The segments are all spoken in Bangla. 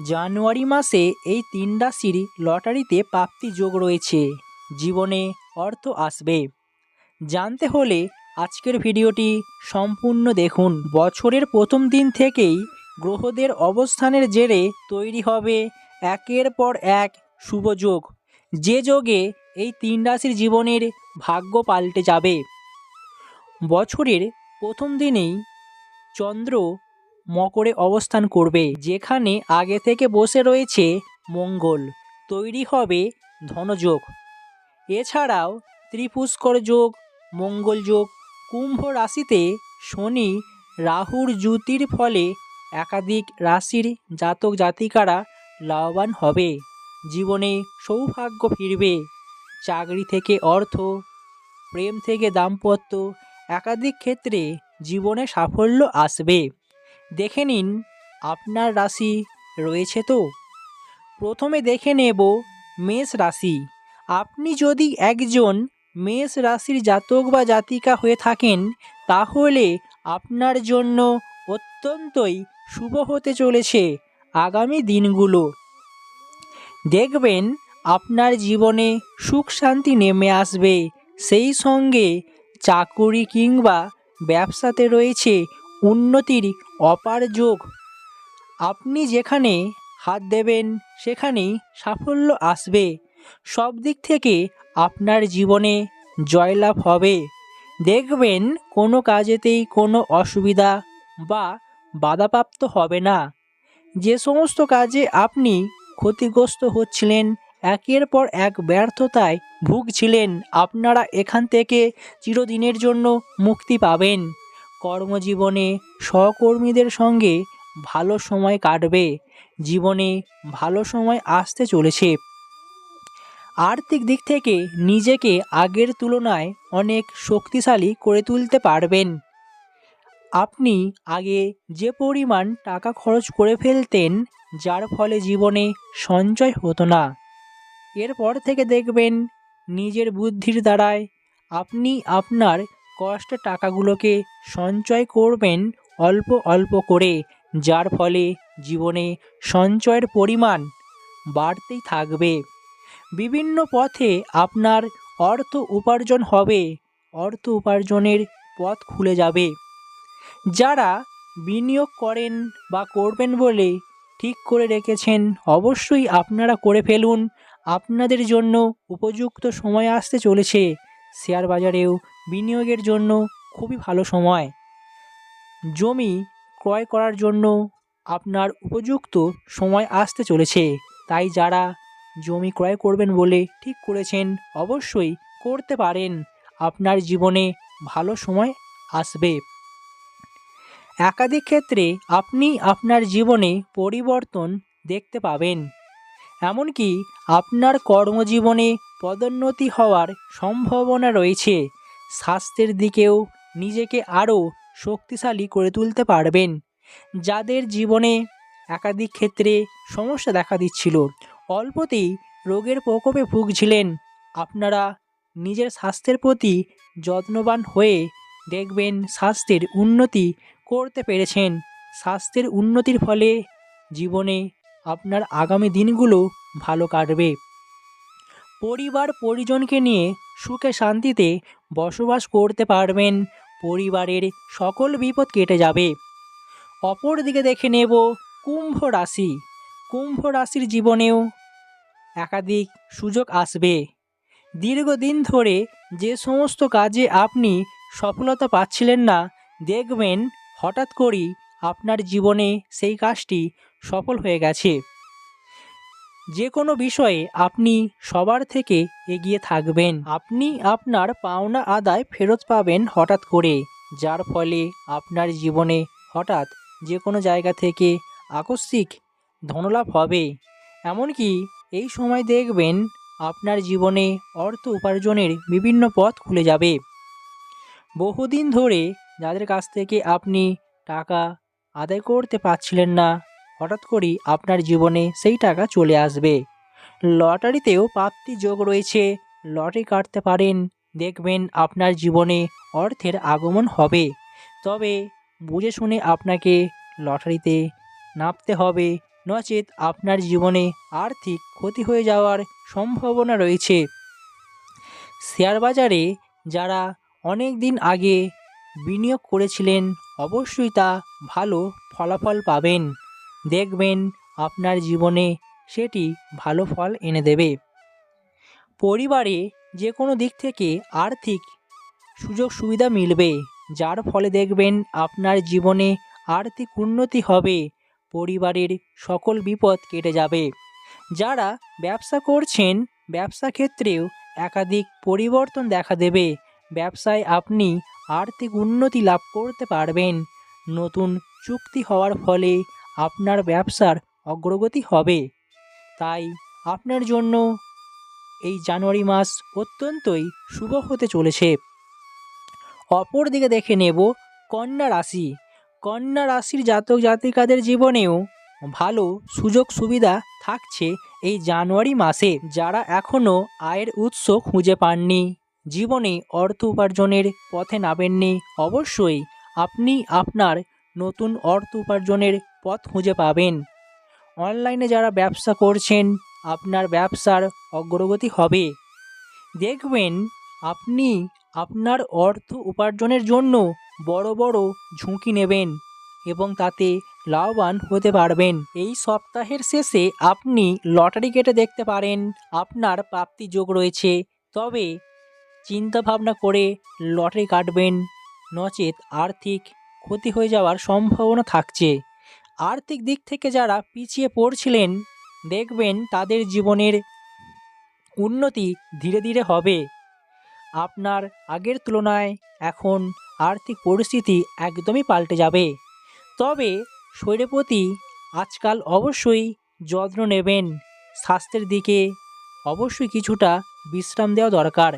জানুয়ারি মাসে এই তিন রাশির লটারিতে প্রাপ্তি যোগ রয়েছে। জীবনে অর্থ আসবে। জানতে হলে আজকের ভিডিওটি সম্পূর্ণ দেখুন। বছরের প্রথম দিন থেকেই গ্রহদের অবস্থানের জেরে তৈরি হবে একের পর এক শুভ যোগ। যে যোগে এই তিন রাশির জীবনের ভাগ্য পাল্টে যাবে। বছরের প্রথম দিনেই চন্দ্র মকরে অবস্থান করবে, যেখানে আগে থেকে বসে রয়েছে মঙ্গল। তৈরি হবে ধনযোগ। এছাড়াও ত্রিপুষ্কর যোগ, মঙ্গল যোগ, কুম্ভ রাশিতে শনি রাহুর জ্যুতির ফলে একাধিক রাশির জাতক জাতিকারা লাভবান হবে। জীবনে সৌভাগ্য ফিরবে। চাকরি থেকে অর্থ, প্রেম থেকে দাম্পত্য একাধিক ক্ষেত্রে জীবনে সাফল্য আসবে। দেখে নিন, আপনার রাশি রয়েছে তো? প্রথমে দেখে নেব মেষ রাশি। আপনি যদি একজন মেষ রাশির জাতক বা জাতিকা হয়ে থাকেন, তাহলে আপনার জন্য অত্যন্তই শুভ হতে চলেছে আগামী দিনগুলো। দেখবেন, আপনার জীবনে সুখ শান্তি নেমে আসবে। সেই সঙ্গে চাকুরি কিংবা ব্যবসাতে রয়েছে উন্নতির অপার যোগ। আপনি যেখানে হাত দেবেন, সেখানেই সাফল্য আসবে। সব দিক থেকে আপনার জীবনে জয়লাভ হবে। দেখবেন কোনো কাজেতেই কোনো অসুবিধা বা বাধাপ্রাপ্ত হবে না। যে সমস্ত কাজে আপনি ক্ষতিগ্রস্ত হচ্ছিলেন, একের পর এক ব্যর্থতায় ভুগছিলেন, আপনারা এখান থেকে চিরদিনের জন্য মুক্তি পাবেন। কর্মজীবনে সহকর্মীদের সঙ্গে ভালো সময় কাটবে। জীবনে ভালো সময় আসতে চলেছে। আর্থিক দিক থেকে নিজেকে আগের তুলনায় অনেক শক্তিশালী করে তুলতে পারবেন। আপনি আগে যে পরিমাণ টাকা খরচ করে ফেলতেন, যার ফলে জীবনে সঞ্চয় হতো না। এরপর থেকে দেখবেন, নিজের বুদ্ধির দ্বারায় আপনি আপনার কষ্টের টাকাগুলোকে সঞ্চয় করবেন অল্প অল্প করে, যার ফলে জীবনে সঞ্চয়ের পরিমাণ বাড়তেই থাকবে। বিভিন্ন পথে আপনার অর্থ উপার্জন হবে, অর্থ উপার্জনের পথ খুলে যাবে। যারা বিনিয়োগ করেন বা করবেন বলে ঠিক করে রেখেছেন, অবশ্যই আপনারা করে ফেলুন। আপনাদের জন্য উপযুক্ত সময় আসতে চলেছে। শেয়ার বাজারেও বিনিয়োগের জন্য খুবই ভালো সময়। জমি ক্রয় করার জন্য আপনার উপযুক্ত সময় আসতে চলেছে। তাই যারা জমি ক্রয় করবেন বলে ঠিক করেছেন, অবশ্যই করতে পারেন। আপনার জীবনে ভালো সময় আসবে। একাধিক ক্ষেত্রে আপনি আপনার জীবনে পরিবর্তন দেখতে পাবেন। এমনকি আপনার কর্মজীবনে পদোন্নতি হওয়ার সম্ভাবনা রয়েছে। স্বাস্থ্যের দিকেও নিজেকে আরও শক্তিশালী করে তুলতে পারবেন। যাদের জীবনে একাধিক ক্ষেত্রে সমস্যা দেখা দিচ্ছিল, অল্পতেই রোগের প্রকোপে ভুগছিলেন, আপনারা নিজের স্বাস্থ্যের প্রতি যত্নবান হয়ে দেখবেন স্বাস্থ্যের উন্নতি করতে পেরেছেন। স্বাস্থ্যের উন্নতির ফলে জীবনে আপনার আগামী দিনগুলো ভালো কাটবে। পরিবার পরিজনকে নিয়ে সুখে শান্তিতে বসবাস করতে পারবেন। পরিবারের সকল বিপদ কেটে যাবে। অপর দিকে দেখে নেব কুম্ভ রাশি। কুম্ভ রাশির জীবনেও একাধিক সুযোগ আসবে। দীর্ঘদিন ধরে যে সমস্ত কাজে আপনি সফলতা পাচ্ছিলেন না, দেখবেন হঠাৎ করেই আপনার জীবনে সেই কাজটি সফল হয়ে গেছে। যে কোনো বিষয়ে আপনি সবার থেকে এগিয়ে থাকবেন। আপনি আপনার পাওনা আদায় ফেরত পাবেন হঠাৎ করে, যার ফলে আপনার জীবনে হঠাৎ যে কোনো জায়গা থেকে আকস্মিক ধনলাভ হবে। এমনকি এই সময় দেখবেন আপনার জীবনে অর্থ উপার্জনের বিভিন্ন পথ খুলে যাবে। বহুদিন ধরে যাদের কাছ থেকে আপনি টাকা আদায় করতে পারছিলেন না হঠাৎ করেই আপনার জীবনে সেই টাকা চলে আসবে। লটারিতেও প্রাপ্তি যোগ রয়েছে। লটারি কাটতে পারেন, দেখবেন আপনার জীবনে অর্থের আগমন হবে। তবে বুঝে শুনে আপনাকে লটারিতে নামতে হবে। নচেত আপনার জীবনে আর্থিক ক্ষতি হয়ে যাওয়ার সম্ভাবনা রয়েছে। শেয়ার বাজারে যারা অনেক দিন আগে বিনিয়োগ করেছিলেন, অবশ্যই তা ভালো ফলাফল পাবেন। দেখবেন আপনার জীবনে সেটি ভালো ফল এনে দেবে। পরিবারে যে কোনো দিক থেকে আর্থিক সুযোগ সুবিধা মিলবে, যার ফলে দেখবেন আপনার জীবনে আর্থিক উন্নতি হবে, পরিবারের সকল বিপদ কেটে যাবে। যারা ব্যবসা করছেন, ব্যবসা ক্ষেত্রেও একাধিক পরিবর্তন দেখা দেবে। ব্যবসায় আপনি আর্থিক উন্নতি লাভ করতে পারবেন। নতুন চুক্তি হওয়ার ফলে আপনার ব্যবসার অগ্রগতি হবে। তাই আপনার জন্য এই জানুয়ারি মাস অত্যন্তই শুভ হতে চলেছে। অপরদিকে দেখে নেব কন্যা রাশি। কন্যা রাশির জাতক জাতিকাদের জীবনেও ভালো সুযোগ সুবিধা থাকছে এই জানুয়ারি মাসে, যারা এখনও আয়ের উৎস খুঁজে পাননি। জীবনে অর্থ উপার্জনের পথে নামেননি। অবশ্যই আপনি আপনার নতুন অর্থ উপার্জনের পথ খুঁজে পাবেন। অনলাইনে যারা ব্যবসা করছেন, আপনার ব্যবসার অগ্রগতি হবে। দেখবেন, আপনি আপনার অর্থ উপার্জনের জন্য বড় বড় ঝুঁকি নেবেন এবং তাতে লাভবান হতে পারবেন। এই সপ্তাহের শেষে আপনি লটারি কেটে দেখতে পারেন, আপনার প্রাপ্তি যোগ রয়েছে। তবে চিন্তা ভাবনা করে লটারি কাটবেন, নচেত আর্থিক ক্ষতি হয়ে যাওয়ার সম্ভাবনা থাকছে। আর্থিক দিক থেকে যারা পিছিয়ে পড়ছিলেন, দেখবেন তাদের জীবনের উন্নতি ধীরে ধীরে হবে। আপনার আগের তুলনায় এখন আর্থিক পরিস্থিতি একদমই পাল্টে যাবে। তবে শরীরের প্রতি আজকাল অবশ্যই যত্ন নেবেন। স্বাস্থ্যের দিকে অবশ্যই কিছুটা বিশ্রাম দেওয়া দরকার।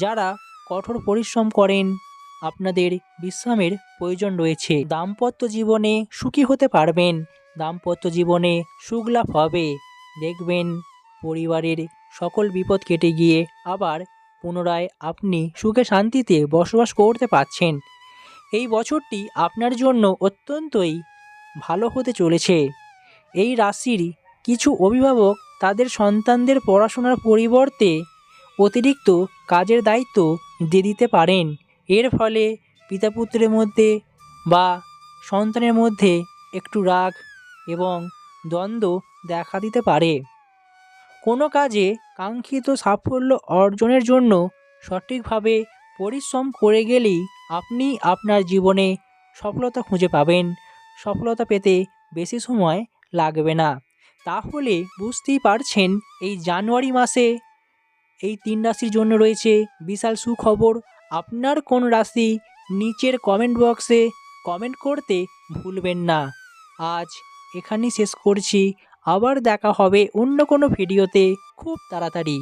যারা কঠোর পরিশ্রম করেন আপনাদের বিশ্রামের প্রয়োজন রয়েছে। দাম্পত্য জীবনে সুখী হতে পারবেন। দাম্পত্য জীবনে সুখ লাভ হবে। দেখবেন পরিবারের সকল বিপদ কেটে গিয়ে আবার পুনরায় আপনি সুখে শান্তিতে বসবাস করতে পারছেন। এই বছরটি আপনার জন্য অত্যন্তই ভালো হতে চলেছে। এই রাশির কিছু অভিভাবক তাদের সন্তানদের পড়াশোনার পরিবর্তে অতিরিক্ত কাজের দায়িত্ব দিয়ে দিতে পারেন। এর ফলে পিতা পুত্রের মধ্যে বা সন্তানের মধ্যে একটু রাগ এবং দ্বন্দ্ব দেখা দিতে পারে। কোনো কাজে কাঙ্ক্ষিত সাফল্য অর্জনের জন্য সঠিকভাবে পরিশ্রম করে গেলেই আপনি আপনার জীবনে সফলতা খুঁজে পাবেন। সফলতা পেতে বেশি সময় লাগবে না। তাহলে বুঝতেই পারছেন, এই জানুয়ারি মাসে এই তিন রাশির জন্য রয়েছে বিশাল সুখবর। আপনার কোন রাশি নিচের কমেন্ট বক্সে কমেন্ট করতে ভুলবেন না। আজ এখানেই শেষ করছি। আবার দেখা হবে অন্য কোনো ভিডিওতে খুব তাড়াতাড়ি।